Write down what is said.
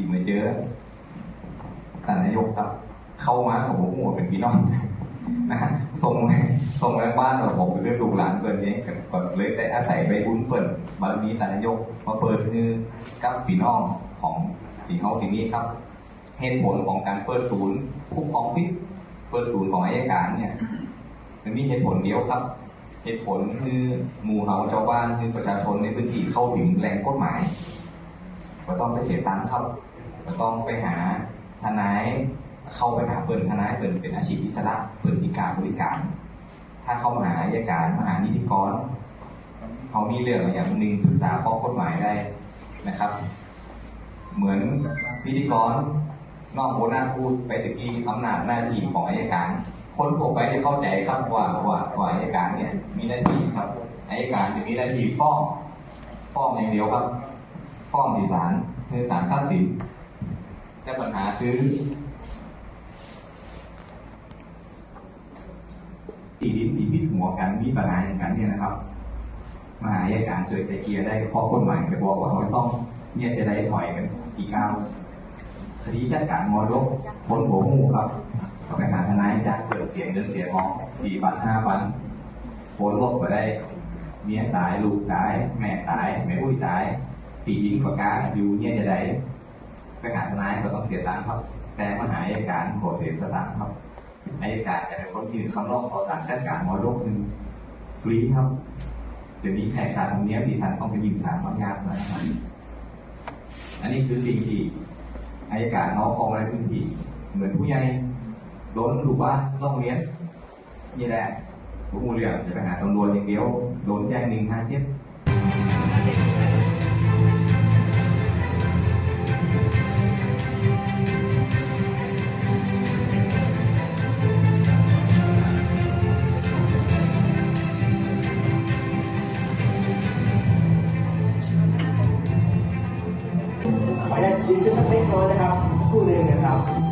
ที่มาเจอท่านนายกครับ เข้ามากับผมหัวเป็นพี่น้องนะฮะส่งส่งแรงบ้านเราผมเป็นเรื่องลูกหลานเปิดเองก็เลยได้อาศัยไปบุญเปิดบารมีท่านนายกมาเปิดคือกับพี่น้องของสีเฮาที่นี้ครับ เหตุผลของการเปิดศูนย์คุ้มครองสิทธิ์เปิดศูนย์ของอายการเนี่ย มันมีเหตุผลเดียวครับ เหตุผลคือหมู่เฮาชาวบ้านคือประชาชนในพื้นที่เข้าถึงแหล่งกฎหมายก็ต้องไปเสียตังค์ครับ ก็ต้องไปหาทนายเข้าไปหาเปิดทนายเปิดเป็นอาชีพอิสระเปิดบริการบริการ ถ้าเข้ามาหาอายการมาหานิติกรเขามีเรื่องอย่างหนึ่งปรึกษาข้อกฎหมายได้นะครับ เหมือนพิธีกรนอกโบนาพูดไปตะกี้อำนาจหน้าที่ของอายการ คนทั่วไปจะเข้าใจครับว่าว่าว่าอายการเนี่ยมีหน้าที่ครับอายการจะมีหน้าที่ฟ้องฟ้องอย่างเดียวครับ ฟ้องที่ศาลคือศาลตัดสิน แต่ปัญหาคือที่ดินที่พิดหัวกันมีปัญหาอย่างนั้นเนี่ยนะครับมหาอาการช่วยไกลเกียได้ข้อกฎหมายไปบอกว่าเราต้องเนี่ยจะได้ถอยกันกี่ก้าวคดีจัดการมรดกพ้นหัวหมูครับก็ไปหาทนายจากเกิดเสียเงินเสียทองสี่พันห้าพันพ้นลบไปได้เมียตายลูกตาย แม่ตาย แม่อุ้ยตายตีดินประกาอยู่เนี่ยจะได้ ไปหาทนายก็ต้องเสียตังค์ครับ แต่มหาอายการขอเสียสตางค์ครับอายการจะเป็นคนยื่นคำร้องขอศาลจัดการมรดกหนึ่งฟรีครับเดี๋ยวนี้แขกขาดตรงนี้มีทันต้องไปยิงสามบางยากนะครับอันนี้คือสิ่งที่อายการน้องของในพื้นที่เหมือนผู้ใหญ่โดนลูกบ้านต้องเรียนนี่แหละผมมูเรียนจะไปหาตำรวจอย่างเดียวโดนแจ้งหนึ่งห้าเจ็ด ขออนุญาตยืนขึ้นสักเล็กน้อยนะครับสักครู่หนึ่งนะครับ